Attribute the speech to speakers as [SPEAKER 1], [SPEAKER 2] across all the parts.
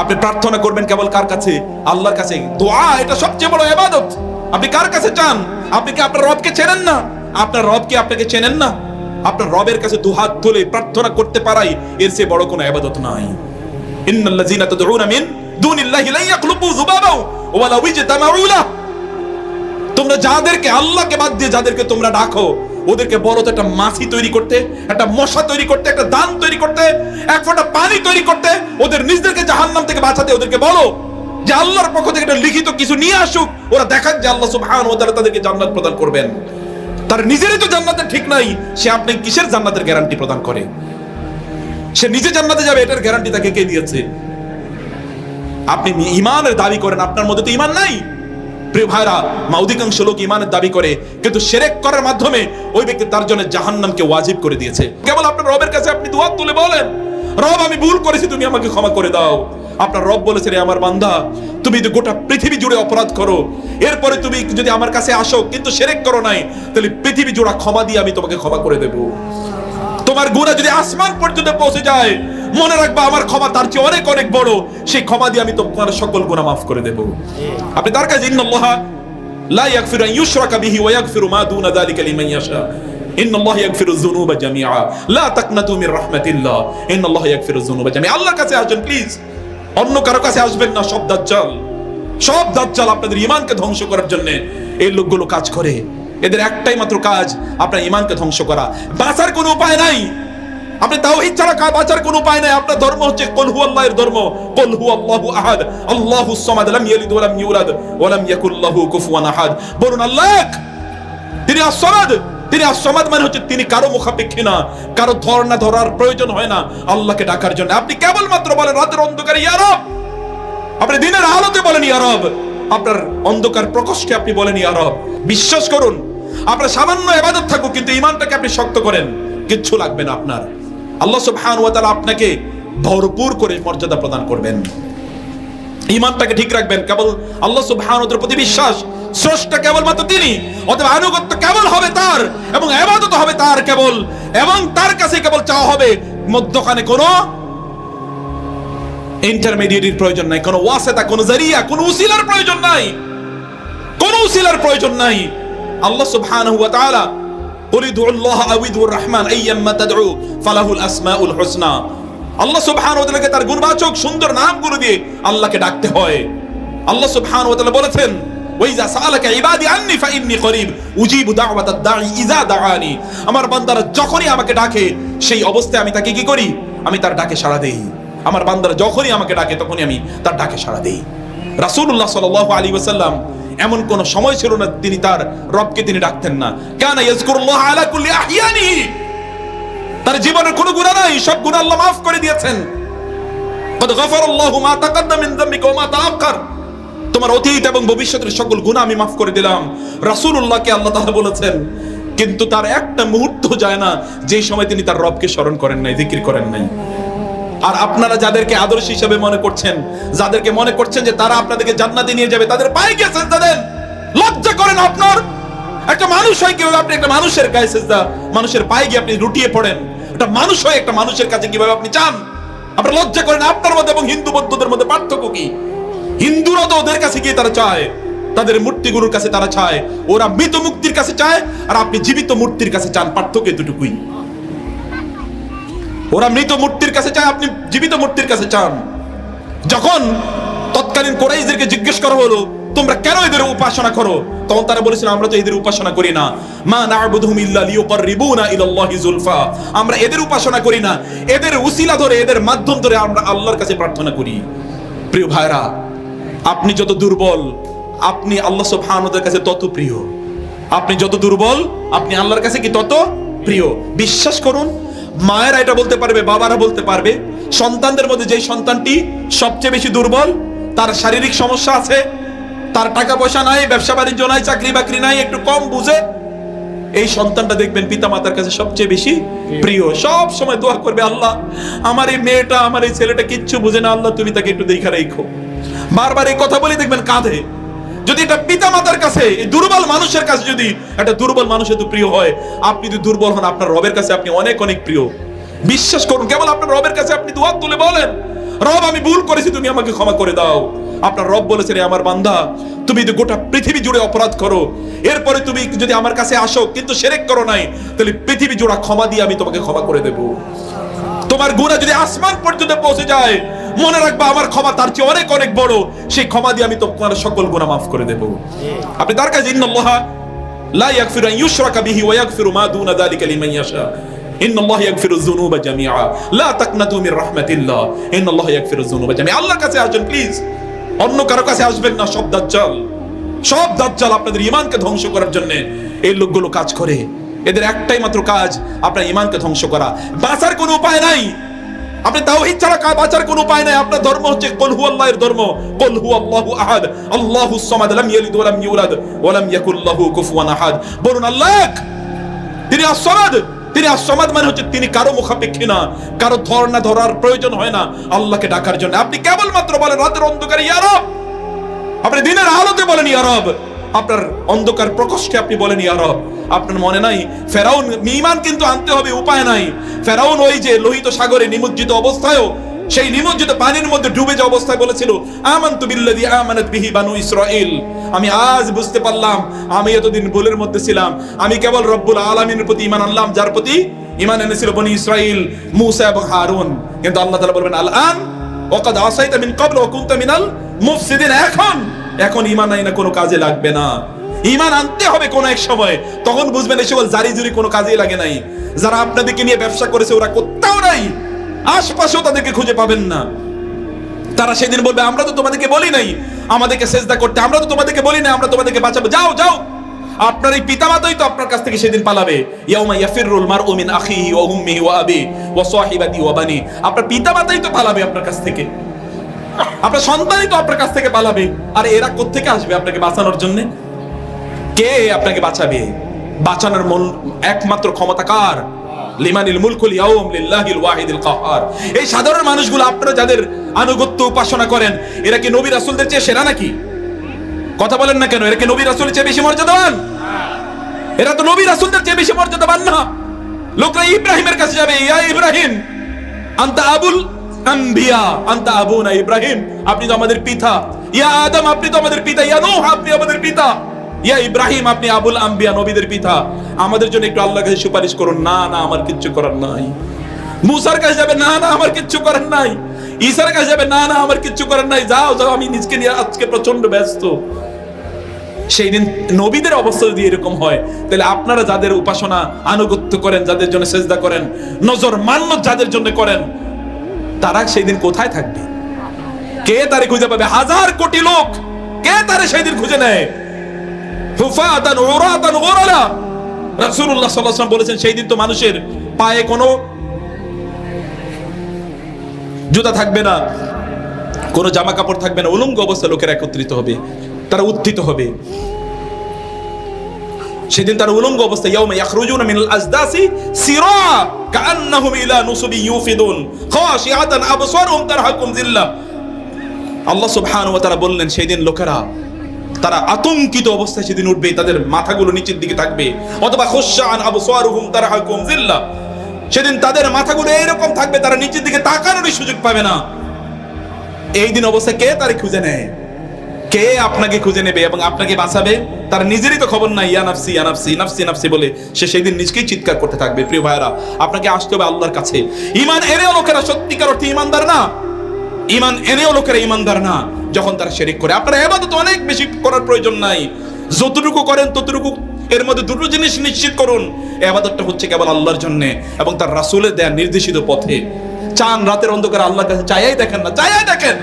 [SPEAKER 1] আপনি প্রার্থনা করবেন কেবল কার কাছে? আল্লাহর কাছে। দোয়া, এটা সবচেয়ে বড় ইবাদত। আপনি কার কাছে চান? আপনি কি আপনার রবকে চেনেন না? আপনার রব কি আপনাকে চেনেন না? আপনার রবের কাছে দুহাত তুলে প্রার্থনা করতে পারাই এর চেয়ে বড় কোনো ইবাদত নাই। ইন্নাল্লাযীনা তাদউনা মিন দুনিল্লাহি লা ইয়াখলুকু যুবাবাও ওয়া লাউ ইজতামাউ তোমরা যাদেরকে, আল্লাহকে বাদ দিয়ে যাদেরকে তোমরা ডাকো, ওদেরকে বড় তো একটা মাছি তৈরি করতে, একটা মশা তৈরি করতে, একটা দান তৈরি করতে, এক ফোঁটা পানি তৈরি করতে, ওদের থেকে বাঁচাতে ওদেরকে বলো যে আল্লাহর পক্ষ থেকে একটা লিখিত কিছু নিয়ে আসুক। ওরা দেখাক যে আল্লাহ সুবহানাহু ওয়া তাআলা তাদেরকে জান্নাত প্রদান করবেন। তার নিজেরই তো জান্নাতের ঠিক নাই, সে আপনি কিসের জান্নাতের গ্যারান্টি প্রদান করে? সে নিজে জান্নাতে যাবে, এটার গ্যারান্টি তাকে কে দিয়েছে? আপনি ইমানের দাবি করেন, আপনার মধ্যে তো ইমান নাই। প্রিয় ভাইরা, মা অধিকাংশ লোক ইমানের দাবি করে, কিন্তু সেরেক করার মাধ্যমে ওই ব্যক্তি তার জন্য জাহান্নামকে ওয়াজিব করে দিয়েছে। কেবল আপনার রবের কাছে আপনি দুয়াত তুলে বলেন, রব, আমি ভুল করেছি, তুমি আমাকে ক্ষমা করে দাও। আপনার রব বলেছে রে আমার বান্দা, তুমি যদি গোটা পৃথিবী জুড়ে অপরাধ করো, এরপরে তুমি যদি আমার কাছে আসো, কিন্তু সেরেক করো নাই, তাহলে পৃথিবী জোড়া ক্ষমা দিয়ে আমি তোমাকে ক্ষমা করে দেবো। তোমার গুণা যদি আসমান পর্যন্ত পৌঁছে যায়, মনে রাখবা আমার ক্ষমা তার চেয়ে অনেক অনেক বড়, সেই ক্ষমা দিয়ে আমি তোমার সকল গুণা মাফ করে দেব। আপনি তার কাছে, ইন্নাল্লাহ লা ইয়াগফিরু আন ইউশরাকা বিহি ওয়া ইয়াগফিরু মা দুনা যালিকা লিমান ইয়াশা। জামিআ। আল্লাহর কাছে আসবেন, প্লিজ অন্য কারও কাছে আসবেন না, সব দাজ্জাল। সব দাজ্জাল আপনাদের ইমানকে ধ্বংস করার জন্য এই লোকগুলো কাজ করে। এদের একটাই মাত্র কাজ, আপনার ইমানকে ধ্বংস করা। বাঁচার কোনো উপায় নাই। আপনি তাওহীদ ছাড়া কা বাঁচার কোনো উপায় নাই। আপনার ধর্ম হচ্ছে কুল হু আল্লাহর ধর্ম। কুল হু আল্লাহু আহাদ। আল্লাহুস সামাদ, লাম ইয়ালিদ ওয়া লাম ইউলাদ ওয়া লাম ইয়াকুল লাহু কুফুয়ান আহাদ। বলুন, আল্লাহ। তিনি আসমাদ তিনি আসমাদ মানে হচ্ছে তিনি কারও মুখাপেক্ষী না, কারও ধর্ণা ধরার প্রয়োজন হয় না, আল্লাহকে ডাকার জন্য। আপনি কেবলমাত্র বলেন, রাতের অন্ধকারে, ইয়া রব! আপনি দিনের আলোতে বলেন, ইয়া রব! আপনার অন্ধকার প্রকোষ্ঠে আপনি বলেন, ইয়া রব! বিশ্বাস করুন, আপনার সামান্য ইবাদত থাকুক, কিন্তু ইমানটাকে আপনি শক্ত করেন, কিচ্ছু লাগবে না আপনার। আল্লাহ সুবহানাহু ওয়া তাআলা আপনাকে ভরপুর করে মর্যাদা প্রদান করবেন। ইমানটাকে ঠিক রাখবেন, কেবল আল্লাহ সুবহানাহু ওয়া তাআলার প্রতি বিশ্বাস স্রষ্টা কেবলমাত্র তিনি অথবা আনুগত্য কেবল হবে তার এবং ইবাদত হবে তার কেবল এবং তার কাছে কেবল চাওয়া হবে মধ্যখানে কোনো ইন্টারমিডিয়েটের প্রয়োজন নাই কোনো ওয়াসেতা কোনো জারিয়া কোনো উসিলার প্রয়োজন নাই কোনো উসিলার প্রয়োজন নাই আল্লাহ সুবহানাহু ওয়া তাআলা قل ادعوا الله او ادعوا الرحمن ايما تدعوا فله الاسماء الحسنى আল্লাহ সুবহানাহু ওয়া তাআলাকে তার গুণবাচক সুন্দর নামগুলো দিয়ে আল্লাহকে ডাকতে হয় আল্লাহ সুবহানাহু ওয়া তাআলা বলেছেন ওয়াইজা সাআলাকা ইবাদি আন্নি করিব, উজিবু দাওয়াতাদ দাঈ দাআনি। আমার বান্দারা যখনই আমাকে ডাকে, সেই অবস্থায় আমি তাকে কি করি? আমি তার ডাকে সাড়া দেই। আমার বান্দারা যখনই আমাকে ডাকে, তখনই আমি তার ডাকে সাড়া দেই। রাসূলুল্লাহ সাল্লাল্লাহু আলাইহি ওয়াসাল্লাম এমন কোন সময় ছিল না তিনি তার রবকে তিনি ডাকতেন না। কানা ইয়াজকুরুল্লাহ আলা কুল্লি আহিয়ানিহি তার জীবনের কোনো গুনাহ নাই, সব গুনাহ আল্লাহ করে দিয়েছেন। মা তাকাদ্দাম মিন যামবিকা ওয়া মা তাআক্কার তোমার অতীত এবং ভবিষ্যতের সকল গুনাহ আমি মাফ করে দিলাম। রাসূলুল্লাহকে আল্লাহ তাআলা বলেছেন, কিন্তু তার একটা মুহূর্ত যায় না যেই সময় তিনি তার রবকে স্মরণ করেন নাই, জিকির করেন নাই। আর আপনারা যাদেরকে আদর্শ হিসেবে মনে করছেন, যাদেরকে মনে করছেন যে তারা আপনাদেরকে জান্নাতে নিয়ে যাবে, তাদের পায়ে গিয়ে সেজদা দেন। লজ্জা করেন আপনার। একটা মানুষ হয় কীভাবে আপনি একটা মানুষের গায়ে সেজদা, মানুষের পায়ে গিয়ে আপনি লুটিয়ে পড়েন। একটা মানুষ হয় একটা মানুষের কাছে কীভাবে আপনি চান? আপনার লজ্জা করেন আপনার মধ্যে এবং হিন্দু বৌদ্ধদের মধ্যে পার্থক্য কি? হিন্দুরা তো ওদের কাছে গিয়ে তারা চায়। তাদের মূর্তিগুলোর কাছে তারা চায়। ওরা মৃত মুক্তির কাছে চায়, আর আপনি জীবিত মূর্তির কাছে চান পার্থক্য দুটুকুই ওরা মৃত মূর্তির কাছে চায়, আপনি জীবিত মূর্তির কাছে চান। যখন তৎকালীন কোরাইশদেরকে জিজ্ঞেস করা হলো, তোমরা কেন এদের উপাসনা করো? তখন তারা বলেছিল, আমরা তো এদের উপাসনা করি না। মা না'বুদুহুম ইল্লা লিয়ুকাররিবুনা ইলাল্লাহি যুলফা আমরা এদের উপাসনা করি না। এদের উসিলা ধরে, এদের মাধ্যম ধরে আমরা আল্লাহর কাছে প্রার্থনা করি। প্রিয় ভাইরা আপনি যত দুর্বল, আপনি আল্লাহ সুবহানাহু কাছে তত প্রিয়। আপনি যত দুর্বল, আপনি আল্লাহর কাছে কি তত প্রিয়? বিশ্বাস করুন, মায়েরা এটা বলতে পারবে, বাবারা বলতে পারবে, সন্তানদের মধ্যে যেই সন্তানটি সবচেয়ে বেশি দুর্বল, তার শারীরিক সমস্যা আছে, তার টাকা পয়সা নাই, ব্যবসা বাণিজ্য নাই চাকরি বাকরি নাই, একটু কম বুঝে, এই সন্তানটা দেখবেন পিতা মাতার কাছে সবচেয়ে বেশি প্রিয়। সব সময় দোয়া করবে, আল্লাহ, আমার এই মেয়েটা, আমার এই ছেলেটা কিচ্ছু বুঝে না, আল্লাহ, তুমি তাকে একটু দেখা রেখো। বারবার এই কথা বলে দেখবেন কাঁধে যদি এটা পিতা মাতার কাছে দুর্বল মানুষের কাছে যদি একটা দুর্বল মানুষ এত প্রিয় হয়, আপনি যদি দুর্বল হন, আপনার রবের কাছে আপনি অনেক অনেক প্রিয়। বিশ্বাস করুন, কেবল আপনার রবের কাছে আপনি দুয়াত তুলে বলেন, রব, আমি ভুল করেছি, তুমি আমাকে ক্ষমা করে দাও। আপনার রব বলেছে, রে আমার বান্দা, তুমি যদি গোটা পৃথিবী জুড়ে অপরাধ করো, এরপরে তুমি যদি আমার কাছে আসো, কিন্তু সেরেক করো নাই, তাহলে পৃথিবী জোড়া ক্ষমা দিয়ে আমি তোমাকে ক্ষমা করে দেবো। তোমার গুণা যদি আসমান পর্যন্ত পৌঁছে যায় মনে রাখবা, আমার ক্ষমা তার চেয়ে অনেক অনেক বড়। সেই ক্ষমা দিয়ে আমি তোমার সকল গুণা মাফ করে দেব। আপনি তার কাছে, ইন্নাল্লাহ লা ইয়াগফিরু আন ইউশরাকা বিহি ওয়া ইয়াগফিরু মা দুনা যালিকা লিমান ইয়াশা। আল্লাহর কাছে আসবেন প্লিজ অন্য কারও কাছে আসবেন না, সব দাজ্জাল। সব দাজ্জাল আপনাদের ঈমানকে ধ্বংস করার জন্য এই লোকগুলো কাজ করে। এদের একটাই মাত্র কাজ, আপনার ইমানকে ধ্বংস করা। বাঁচার কোনো উপায় নাই। আপনি তাওহীদ ছাড়া বাঁচার কোনো উপায় নাই। আপনার ধর্ম হচ্ছে কুল হু আল্লাহর ধর্ম। কুল হু আল্লাহু আহাদ। আল্লাহুস সামাদ, লাম ইয়ালিদ ওয়া লাম ইউলাদ ওয়া লাম ইয়াকুল লাহু কুফুয়ান আহাদ। বলুন, আল্লাহ। তিনি আসমাদ তিনি আসমাদ মানে হচ্ছে তিনি কারও মুখাপেক্ষী না। কারও ধর্ণা ধরার প্রয়োজন হয় না। আল্লাহকে ডাকার জন্য। আপনি কেবলমাত্র বলেন, রাতের অন্ধকারে ইয়া রব! আপনি দিনের আলোতে বলেন, ইয়া রব! আপনার অন্ধকার প্রকোষ্ঠে আপনি বলেন, ইয়া রব, আপনার মনে নাই? ফেরাউন ঈমান কিন্তু আনতে হবে, উপায় নাই। ফেরাউন ওই যে লোহিত সাগরে নিমজ্জিত অবস্থায়ও, সেই নিমজ্জিত পানির মধ্যে ডুবে যাওয়া অবস্থায় বলেছিল বিল্লাযী আমানাত বিহি বানু ইসরাঈল। আমি আজ বুঝতে পারলাম, আমি এতদিন ভুলের মধ্যে ছিলাম। আমি কেবল রব্বুল আলামিনের প্রতি ঈমান আনলাম, যার প্রতি ঈমান এনেছিল বনি ইসরাঈল, মূসা এবং হারুন। কিন্তু আল্লাহ বলবেন, আল আন, ওয়াকাদ আসাইতা মিন ক্বাবল ওয়া কুনতা মিনাল মুফসিদিন। এখন এখন ঈমান আইনা কোনো কাজে লাগবে না। ঈমান আনতে হবে কোন এক সময়। তখন বুঝবেন সকল জারি জুরি কোনো কাজেই লাগে নাই। যারা আপনাদেরকে নিয়ে ব্যবসা করেছে, ওরা কোথাও নাই। আশপাশেও তাদেরকে খুঁজে পাবেন না। তারা সেদিন বলবে, আমরা তো তোমাদেরকে বলি নাই। আমাদেরকে সেজদা করতে, আমরা তো তোমাদেরকে বলি নাই, আমরা তোমাদেরকে বাঁচাবো। যাও যাও। আপনার এই পিতামাতাই তো আপনার কাছ থেকে সেদিন পালাবে। ইয়াউমা ইয়াফিরুল মারউ মিন আখিহি ওয়া উম্মিহি ওয়া আবি ওয়া সাহিবাতি ওয়া বানি আপনার পিতামাতাই তো পালাবে আপনার কাছ থেকে। আপনার সন্তানই তো আপনার কাছ থেকে পালাবে। আর এরা কোত্থেকে আসবে আপনাকে বাঁচানোর জন্য? কে আপনাকে বাঁচাবে? বাঁচানোর মন একমাত্র ক্ষমতা কার? লিমানিল মুলকুল ইয়াউম লিল্লাহিল ওয়াহিদিল কাহ্হার এই সাধারণ মানুষগুলো আপনারা যাদের আনুগত্য উপাসনা করেন, এরা কি নবী রাসূলদের চেয়ে সেরা নাকি? কথা বলেন না কেন, এরা কি নবী রাসূলের চেয়ে বেশি মর্যাদাবান? এরা তো নবী রাসূলদের চেয়ে বেশি মর্যাদাবান না। লোকরা ইব্রাহিমের কাছে যাবে, ইয়া ইব্রাহিম, আন্তা আবুল আম্বিয়া, আন্তা আবুনা ইব্রাহিম, আপনি তো আমাদের পিতা। ইয়া আদম, আপনি তো আমাদের পিতা। ইয়া নূহ, আপনি আমাদের পিতা। ইয়া ইব্রাহিম, আপনি আবুল আম্বিয়া, নবীদের পিতা। আমাদের জন্য একটু কাছে সুপারিশ করুন। না না, আমার কিচ্ছু করার নাই। মুসার কাছে যাবে, না না, আমার কিচ্ছু করার নাই। ঈসার কাছে যাবে, না না, আমার কিচ্ছু করার নাই। যাও যাও, আমি নিজকে নিয়ে আজকে প্রচণ্ড ব্যস্ত। সেই দিন নবীদের অবস্থা যদি এরকম হয়, তাহলে আপনারা যাদের উপাসনা আনুগত্য করেন, যাদের জন্য সেজদা করেন, নজর মান্য যাদের জন্য করেন তারা সেই দিন কোথায় থাকবে? কে তারে খুঁজে পাবে? হাজার কোটি লোক কে তারে সেই দিন খুঁজে নেয়? হুফাতান বলেছেন সেই দিন তো মানুষের পায়ে কোনো জুতা থাকবে না, কোনো জামা কাপড় থাকবে না। উলঙ্গ অবস্থায় লোকেরা একত্রিত হবে, তারা উত্থিত হবে। সেদিন তারা উলঙ্গ অবস্থায় ইয়াউমা ইয়াখরুজুনা মিনাল আজদাসি সিরা, কাআন্নাহুম ইলা নুসুবি ইউফিদুন। খাশিআতান আবসারুহুম তারহাকুম যিল্লাহ আল্লাহ সুবহানাহু ওয়া তাআলা বললেন, সেদিন লোকেরা, তারা আতঙ্কিত অবস্থায় সেদিন উঠবে, তাদের মাথাগুলো নিচের দিকে থাকবে। অথবা খুশান আবসারুহুম তারহাকুম যিল্লাহ সেদিন তাদের মাথাগুলো এরকম থাকবে, তারা নিচের দিকে তাকানোরই সুযোগ পাবে না। এই দিন অবস্থায় কে তারে খুঁজে নেয়? কে আপনাকে খুঁজে নেবে এবং আপনাকে বাঁচাবে? তার নিজেরই তো খবর নাই, ইয়া নাফসি ইয়া নাফসি নাফসি নাফসি বলে সে সেই দিন নিজকেই চিৎকার করতে থাকবে। প্রিয় ভাইরা আপনাকে আসতে হবে আল্লাহর কাছে। ইমান এনেও লোকেরা সত্যিকার অর্থে ইমানদার না। ইমান এনেও লোকেরা ইমানদার না, যখন তারা শেরিক করে। আপনারা এবাদত অনেক বেশি করার প্রয়োজন নাই। যতটুকু করেন ততটুকু এর মধ্যে দুটো জিনিস নিশ্চিত করুন। এবাদতটা হচ্ছে কেবল আল্লাহর জন্য এবং তার রাসূলের দেয়া নির্দেশিত পথে। চান রাতের অন্ধকারে আল্লাহর কাছে চাইয়াই দেখেন না, চাইয়াই দেখেন।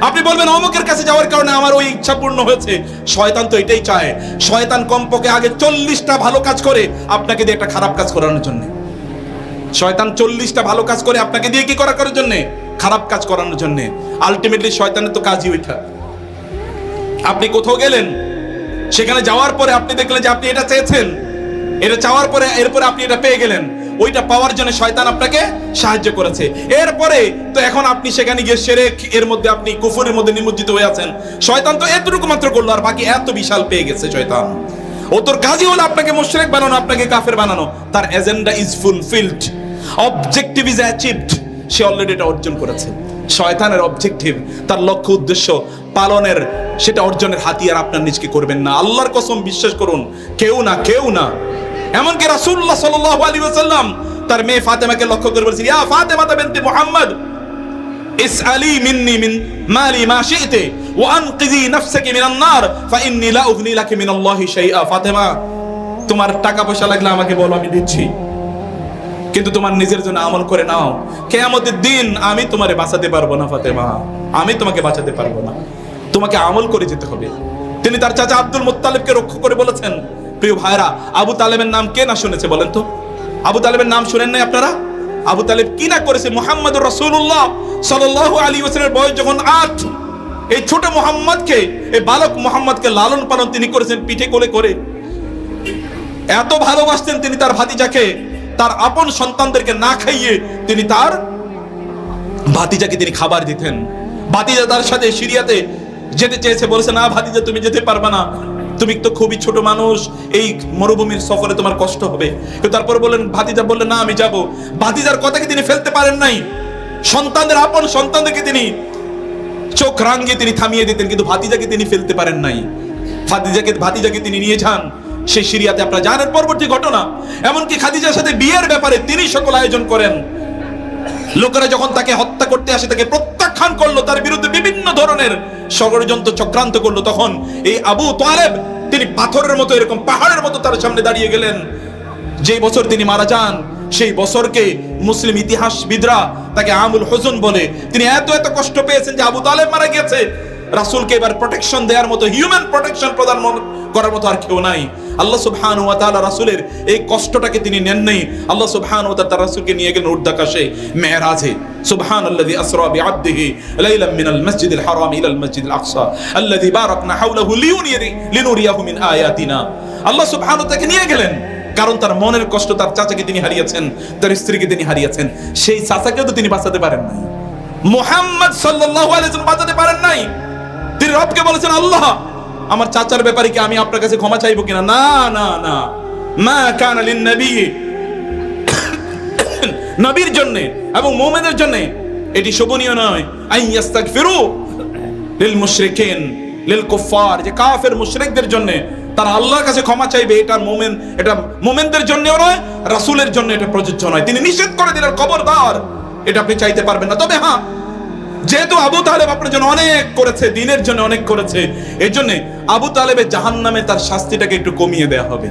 [SPEAKER 1] আপনি বলবেন অমুকের কাছে যাওয়ার কারণে আমার ওই ইচ্ছা পূর্ণ হয়েছে। শয়তান তো এটাই চায়। শয়তান কমপক্ষে আগে চল্লিশটা ভালো কাজ করে আপনাকে দিয়ে একটা খারাপ কাজ করানোর জন্য। শয়তান চল্লিশটা ভালো কাজ করে আপনাকে দিয়ে কি করা করার জন্য? খারাপ কাজ করানোর জন্য। আলটিমেটলি শয়তানের তো কাজই ওইটা। আপনি কোথাও গেলেন, সেখানে যাওয়ার পরে আপনি দেখলেন যে আপনি এটা চেয়েছেন। এটা চাওয়ার পরে, এরপরে আপনি এটা পেয়ে গেলেন। ওইটা পাওয়ার জন্য শয়তান আপনাকে সাহায্য করেছে। এরপরে তো এখন আপনি সেখানে গিয়ে সেরে এর মধ্যে আপনি কুফরের মধ্যে নিমজ্জিত হয়ে আছেন। শয়তান তো এতটুকু মাত্র করল আর বাকি এত বিশাল পেয়ে গেছে শয়তান। ও তোর কাজই হলো আপনাকে মুশরিক বানানো, আপনাকে কাফের বানানো। তার agenda is fulfilled objective is achieved say already এটা অর্জন করেছে। শয়তানের অবজেক্টিভ তার লক্ষ্য উদ্দেশ্য পালনের, সেটা অর্জনের হাতিয়ার আপনার নিজকে করবেন না। আল্লাহর কসম বিশ্বাস করুন, কেউ না কেউ না। এমনকি রাসুল্লাহ সাল্লাহ আলী ওসাল্লাম তার মেয়ে ফাতেমাকে লক্ষ্য করে বলছিল ইয়া ফাতেমা মুহাম্মদ মিন্নি মিন মালি মা ফা ইন্নী লা উগনি শাইআ। ফাতেমা, তোমার টাকা পয়সা লাগলে আমাকে বলো, আমি দিচ্ছি। কিন্তু তোমার নিজের জন্য আমল করে নাও। কেয়ামতের দিন আমি তোমারে বাঁচাতে পারব না, ফাতেমা। আমি তোমাকে বাঁচাতে পারব না। তোমাকে আমল করে যেতে হবে। তিনি তার চাচা আব্দুল মুত্তালিবকে রক্ষা করে বলেছেন প্রিয় ভাইরা আবু তালেবের নাম কে না শুনেছে বলেন তো? আবু তালেবের নাম শুনেন নাই আপনারা? আবু তালেব কি না করেছে? মোহাম্মদ রসুল্লাহ সাল্লাহ আলী ওসলের বয়স যখন আট, এই ছোট মোহাম্মদকে, এই বালক মোহাম্মদকে লালন পালন তিনি করেছেন পিঠে কোলে করে। এত ভালোবাসতেন তিনি তার ভাতিজাকে, তার আপন সন্তানদেরকে না খাইয়ে তিনি তার ভাতিজাকে তিনি খাবার দিতেন। ভাতিজা তার সাথে সিরিয়াতে যেতে চেয়েছে, বলেছে, না ভাতিজা, তুমি যেতে পারবে না। তুমি তো খুবই ছোট মানুষ, এই মরুভূমির সফরে তোমার কষ্ট হবে। কিন্তু তারপর বললেন, ভাতিজা বললেন, না, আমি যাব। ভাতিজার কথাকে তিনি ফেলতে পারেন নাই। সন্তানদের আপন সন্তানদেরকে তিনি চোখ রাঙ্গিয়ে তিনি থামিয়ে দিতেন, কিন্তু ভাতিজাকে তিনি ফেলতে পারেন নাই। ভাতিজাকে ভাতিজাকে তিনি নিয়ে যান সেই সিরিয়াতে। আপনারা জানেন পরবর্তী ঘটনা। এমনকি খাদিজার সাথে বিয়ের ব্যাপারে তিনি সকল আয়োজন করেন। লোকেরা যখন তাকে হত্যা করতে আসে, তাকে প্রত্যাখ্যান করল, তার বিরুদ্ধে বিভিন্ন ধরনের ষড়যন্ত্র চক্রান্ত করল, তখন এই আবু তোয়ারেব তিনি পাথরের মতো, এরকম পাহাড়ের মতো তার সামনে দাঁড়িয়ে গেলেন। যে বছর তিনি মারা যান, সেই বছরকে মুসলিম ইতিহাসবিদরা তাকে আমুল হুজুন বলে। তিনি এত এত কষ্ট পেয়েছেন যে আবু তালেব মারা গেছে রাসূলকে এবার প্রোটেকশন দেওয়ার মতো হিউম্যান প্রোটেকশন প্রদান করার মতো আর কেউ নাই। আল্লাহ সুবহানাহু ওয়া তাআলা রাসূলের এই কষ্টটাকে তিনি নেন নাই। আল্লাহ সুবহানাহু ওয়া তাআলা রাসূলকে নিয়ে গেলেন উর্দাকাশে মেরাজে। আসরা বিআবদিহি লাইলাম মিনাল মাসজিদিল হারাম ইলাল মাসজিদিল আকসা, আল্লাযী বারাকনা হাওলাহু লিউনিরি লিনুরিয়াহু মিন আয়াতিনা। আল্লাহ সুবহানাহু ওয়া তাআলা নিয়ে গেলেন। কারণ তার মনের কষ্ট তার চাচাকে তিনি হারিয়েছেন, তার স্ত্রীকে তিনি হারিয়েছেন। সেই চাচাকেও তো তিনি বাঁচাতে পারেন নাই। মুহাম্মদ সাল্লাল্লাহু আলাইহি ওয়াসাল্লাম বাঁচাতে পারেন নাই। তিনি রবকে বলেছেন, আল্লাহ, আমার চাচার ব্যাপারে কি আমি আপনার কাছে ক্ষমা চাইব কিনা? না না না। মা কানা লিন নবী। নবীর জন্য এবং মুমিনের জন্য এটি শোভনীয় নয়। আই ইয়াস্তাগফিরু লিল মুশরিকিন, লিল কুফার যে কাফের মুশরিকদের জন্য তারা আল্লাহর কাছে ক্ষমা চাইবে, এটা মোমেন, এটা মোমেনদের জন্যও নয়, রাসূলের জন্য এটা প্রযোজ্য নয়। তিনি নিষেধ করে দিলেন, খবরদার, এটা আপনি চাইতে পারবেন না। তবে হ্যাঁ যেহেতু আবু তালেব আপনার জন্য অনেক করেছে, দিনের জন্য অনেক করেছে এই জন্য আবু তালেবের জাহান নামে তার শাস্তিটাকে একটু কমিয়ে দেওয়া হবে।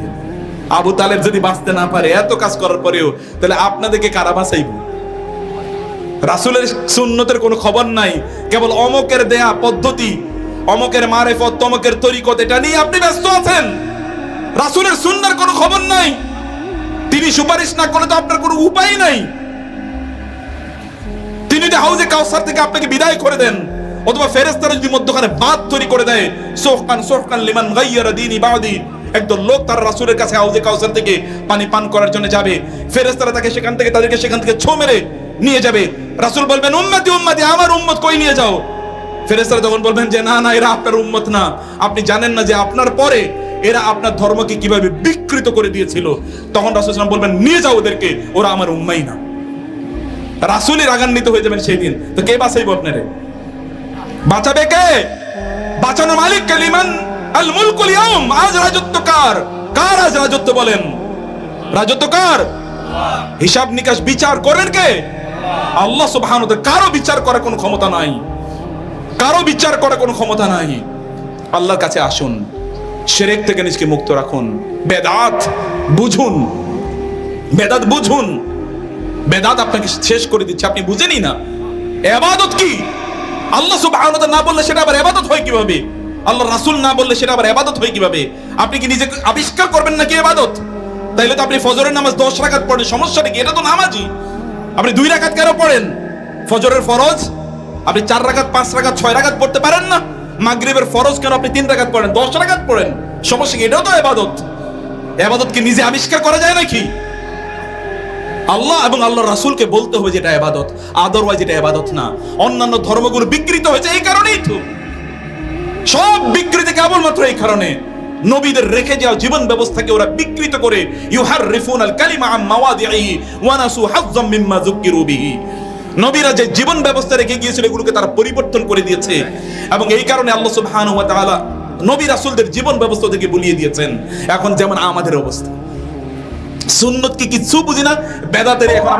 [SPEAKER 1] আবু তালেব যদি বাঁচতে না পারে, এত কাজ করার পরেও, তাহলে আপনাদেরকে কারা বাঁচাইব? রাসুলের সুন্নতের কোনো খবর নাই, কেবল অমকের দেয়া পদ্ধতি, অমকের মারেফত, তমকের তরিকত, এটা নিয়ে আপনি ব্যস্ত আছেন। রাসুলের সুন্নার কোনো খবর নাই। তিনি সুপারিশ না করলে তো আপনার কোনো উপায় নাই। যদি হাউজে কাউসার থেকে আপনাকে বিদায় করে দেন, অথবা ফেরেস্তারা যদি মধ্যখানে বাদ তৈরি করে দেয়, সোহকান সোহকান লিমান গাইয়ারা লোক তার রাসূলের কাছে হাউজে কাউসার থেকে পানি পান করার জন্য যাবে। ফেরেস্তারা তাকে সেখান থেকে, তাদেরকে সেখান থেকে ছো মেরে নিয়ে যাবে। রাসুল বলবেন, উম্মতি উম্মতি, আমার উম্মত কই নিয়ে যাও? ফেরেস্তারা তখন বলবেন যে, না না, এরা আপনার উম্মত না। আপনি জানেন না যে আপনার পরে এরা আপনার ধর্মকে কীভাবে বিকৃত করে দিয়েছিল। তখন রাসূল বলবেন, নিয়ে যাও ওদেরকে, ওরা আমার উম্মাই না। রাসুলই রাগান্বিত হয়ে যাবেন সেই দিন। তো কে বাঁচাইব আপনারে? বাঁচাবে কে? বাঁচানো মালিক কালিমান আল মুলকুল ইয়াউম আজ রাজত্ব কার? কার আজ রাজত্ব বলেন? রাজত্ব কার? হিসাব নিকাশ বিচার করেন কে? আল্লাহ তাআলা। কারও বিচার করার কোনো ক্ষমতা নাই। কারও বিচার করার কোনো ক্ষমতা নাই। আল্লাহর কাছে আসুন। শিরক থেকে নিজকে মুক্ত রাখুন। বেদাত বুঝুন। বেদাত বুঝুন। বেদাত আপনাকে শেষ করে দিচ্ছে, আপনি বুঝেনই না। এবাদত কি? আল্লাহ ওয়া না বললে সেটা আবার এবাদত হয় কীভাবে? আল্লাহ রাসূল না বললে সেটা আবার এবাদত হয় কীভাবে? আপনি কি নিজেকে আবিষ্কার করবেন নাকি এবাদত? তাইলে তো আপনি ফজরের নামাজ 10 রাকাত পড়েন, সমস্যাটা কি? এটা তো নামাজই। আপনি দুই রাকাত কেন পড়েন? ফজরের ফরজ? আপনি চার রাখাত পাঁচ রাকাত, ছয় রাখাত পড়তে পারেন না? মাগরিবের ফরজ কেন আপনি তিন রাকাত পড়েন 10 রাকাত পড়েন? সমস্যা কি? এটাও তো এবাদত। এবাদত কি নিজে আবিষ্কার করা যায় নাকি? আল্লাহ এবং আল্লাহ রাসুলকে বলতে হবে যেটা এবাদত আদারওয়াইজ এটা এবাদত না। অন্যান্য ধর্মগুলো বিকৃত হয়েছে এই কারণেই তো। সব বিকৃতি কেবলমাত্র এই কারণে। নবীদের রেখে যাওয়া জীবন ব্যবস্থাকে ওরা বিকৃত করে ইউহার রিফুন আল কালিমা আম মাওয়াদিহি ওয়া নাসু হাজ্জাম মিম্মা যুক্কিরু বিহি। নবীরা যে জীবন ব্যবস্থা রেখে গিয়েছিল এগুলোকে তারা পরিবর্তন করে দিয়েছে। এবং এই কারণে আল্লাহ সুবহানাহু ওয়া তাআলা নবী রাসূলদের জীবন ব্যবস্থা থেকে বলিয়ে দিয়েছেন। এখন যেমন আমাদের অবস্থা। সুন্নত কি কিচ্ছু বুঝি না? বেদাতের এখন